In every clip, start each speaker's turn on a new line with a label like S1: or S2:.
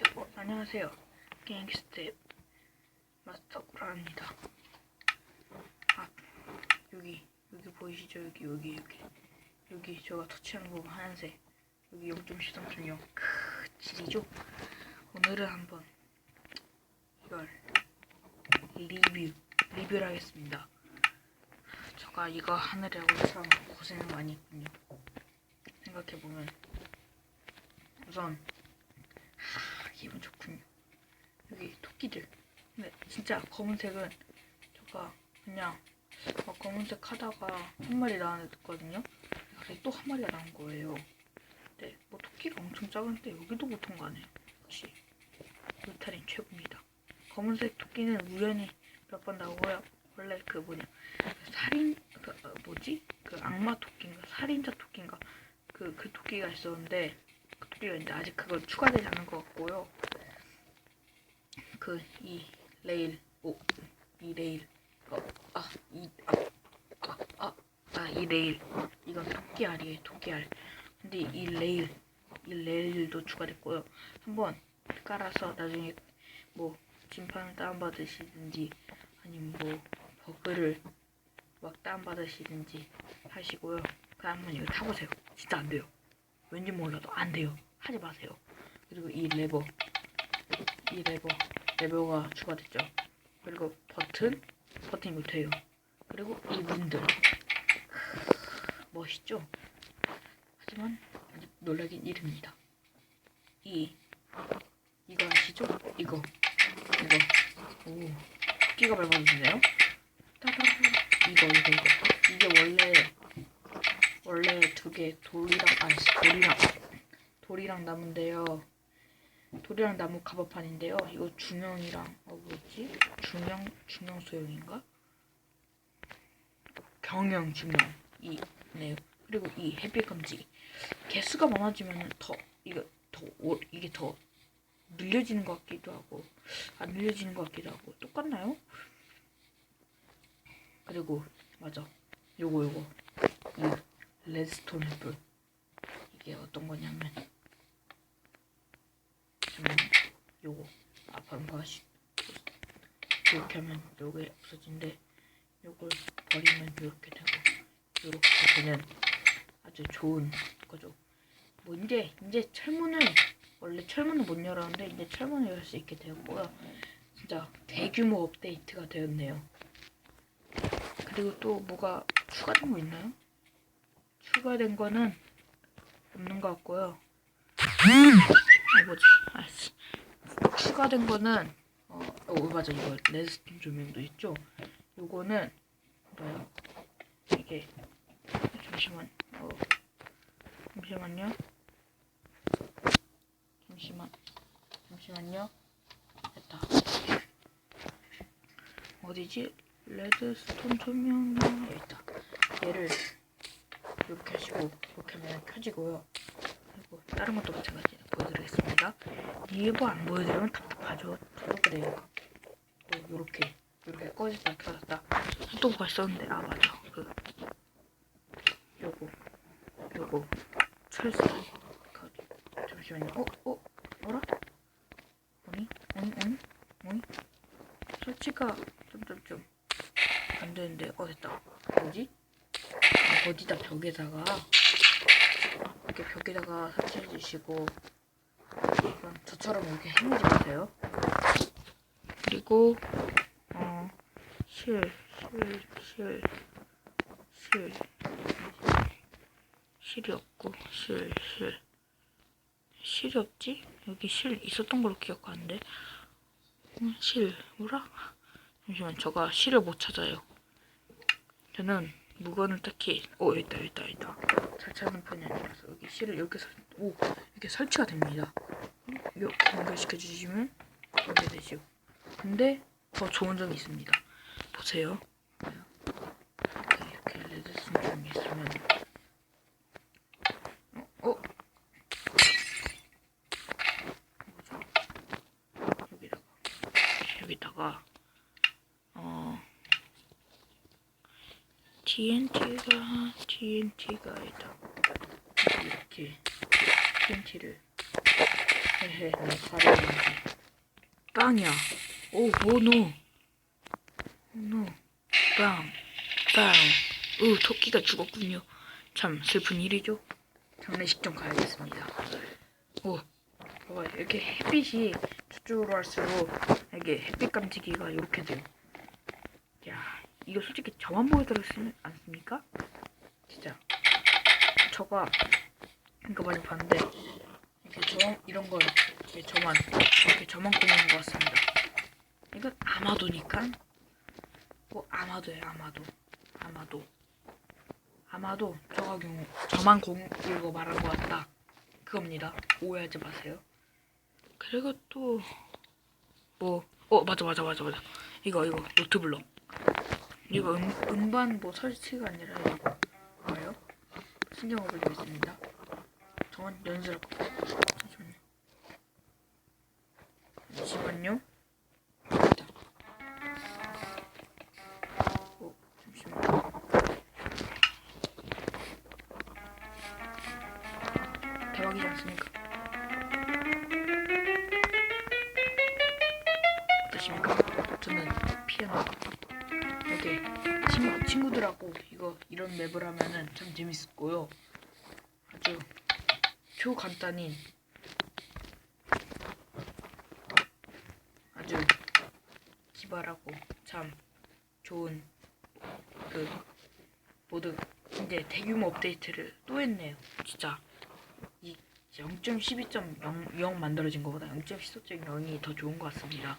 S1: 어, 안녕하세요. 게임기 스텝 마스터 구라입니다. 아 여기 여기 보이시죠? 여기 여기 여기 여기 제가 터치하는 부분 하얀색. 여기 0.13.0 크 질이죠? 오늘은 한번 이걸 리뷰 리뷰를 하겠습니다. 제가 이거 하느라고 참 고생을 많이 했군요. 생각해보면 우선 하, 기분 좋군요. 여기 토끼들. 근데 진짜 검은색은 제가 그냥 막 검은색 하다가 한 마리 나왔거든요. 갑자기 또 한 마리가 나온 거예요. 근데 뭐 토끼가 엄청 작은데 여기도 보통 가네. 역시 울타린 최고입니다. 검은색 토끼는 우연히 몇 번 나오고요. 원래 그 뭐냐 그 살인 그 어, 뭐지 그 악마 토끼인가 살인자 토끼인가 그그 토끼가 있었는데 있는데 아직 그거 추가되지 않은 것 같고요. 그 이 레일 오이 레일 어아이아아아이 레일 이건 토끼 알이에요 토끼 알. 근데 이 레일 이 레일도 추가됐고요. 한번 깔아서 나중에 뭐 진판을 다운받으시든지 아니면 뭐 버그를 막 다운받으시든지 하시고요. 그 한번 이거 타보세요. 진짜 안 돼요. 왠지 몰라도 안 돼요. 하지 마세요. 그리고 이 레버, 이 레버, 레버가 추가됐죠. 그리고 버튼, 버튼 돼요. 그리고 이 문들, 멋있죠? 하지만 아직 놀라긴 이릅니다. 이, 이거 아시죠? 이거, 이거, 오, 끼가 밟아주네요. 따다다, 이거, 이거, 이거. 이게 원래 원래 두 개 돌이랑 아니 돌이랑 돌이랑 나무인데요. 돌이랑 나무 가바판인데요. 이거 중형이랑 어 뭐지? 중형 중형 소형인가? 경영 중형 이네 그리고 이 햇빛 검지 개수가 많아지면 더 이거 더 오, 이게 더 늘려지는 것 같기도 하고 안 늘려지는 것 같기도 하고 똑같나요? 그리고 맞아 요거 요거 이 레드스톤 햇불 이게 어떤 거냐면 저는 요거 아빠는 봐시 이렇게 하면 요게 없어진대 요걸 버리면 이렇게 되고 이렇게 되는 아주 좋은 거죠 뭐 이제 이제 철문을 원래 철문을 못 열었는데 이제 철문을 열 수 있게 되었고요 진짜 대규모 업데이트가 되었네요 그리고 또 뭐가 추가된 거 있나요? 추가된 거는 없는 것 같고요. 아 뭐지? 아씨. 추가된 거는 어, 어 맞아 이거 레드스톤 조명도 있죠. 요거는 뭐야? 이게 잠시만. 어 잠시만요. 잠시만. 잠시만요. 됐다. 어디지? 레드스톤 조명 여기 있다. 얘를 이렇게 하시고 이렇게 하면 켜지고요. 그리고 다른 것도 마찬가지 보여드리겠습니다. 이거 안 보여드리면 답답하죠. 그래요. 또 요렇게 요렇게 꺼졌다 켜졌다 또 뭐가 있었는데 아 맞아 그 요거 요거 철새 그, 잠시만요. 어? 어? 뭐라? 뭐니? 뭐니? 뭐니? 뭐니? 설치가 좀좀좀 안 되는데 어 됐다. 뭐지? 어디다 벽에다가 이렇게 벽에다가 설치해 주시고 이건 저처럼 이렇게 해놓지 마세요. 그리고 어, 실, 실, 실, 실, 실이 없고 실, 실, 실이 없지? 여기 실 있었던 걸로 기억하는데 음, 실 뭐라? 잠시만 저가 실을 못 찾아요. 저는 물건을 딱히 오 여기 있다 여기 있다 여기 있다 잘 찾는 편이 아니라서 여기 실을 이렇게 설, 오 이렇게 설치가 됩니다 이렇게 연결시켜 주시면 이렇게 되죠 근데 더 좋은 점이 있습니다 보세요 이렇게, 레드슨 점이 있으면 어? 어? 뭐죠? 여기다가 여기다가 어 TNT가 TNT가 아니다. 이렇게 TNT를. 빵이야. 오, 오, 노. 오, 노. 빵, 빵. 으, 토끼가 죽었군요. 참 슬픈 일이죠. 장례식 좀 가야겠습니다. 오, 봐봐, 이렇게 햇빛이 저쪽으로 할수록 이게 햇빛 감지기가 이렇게 돼요. 야, 이거 솔직히 저만 보여드렸지 않습니까? 진짜. 저가 이거 많이 봤는데 이렇게 저 이런 걸 이렇게 저만 이렇게 저만 꾸미는 것 같습니다. 이건 아마도니까 뭐 아마도예요 아마도 아마도 아마도 저가 경우 저만 공 이거 말한 것 같다 그겁니다. 오해하지 마세요. 그리고 또 뭐 어 맞아 맞아 맞아 맞아 이거 이거 노트블럭 이거 음, 음반 뭐 설치가 아니라 이거 뭐예요? 신경을 걸고 있습니다. 연습할 거예요. 잠시만요. 어, 잠시만요. 친구들하고 이거 이런 맵을 하면은 참 재밌었고요. 아주 초간단인 아주 기발하고 참 좋은 그 모두 이제 대규모 업데이트를 또 했네요. 진짜 이 0.12.0 만들어진 것보다 0.14.0이 더 좋은 것 같습니다.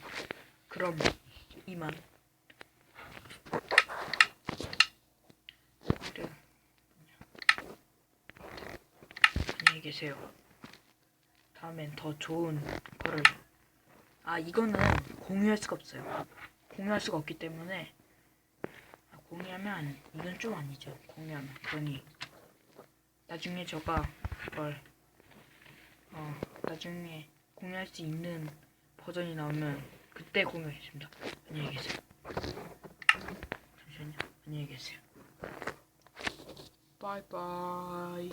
S1: 그럼 이만 그래. 계세요. 다음엔 더 좋은 거를 아 이거는 공유할 수가 없어요. 공유할 수가 없기 때문에 아, 공유하면 안- 이건 좀 아니죠. 공유하면 그러니 나중에 저가 그걸 어 나중에 공유할 수 있는 버전이 나오면 그때 공유하겠습니다. 안녕히 계세요. 잠시만요. 안녕히 계세요. 바이바이.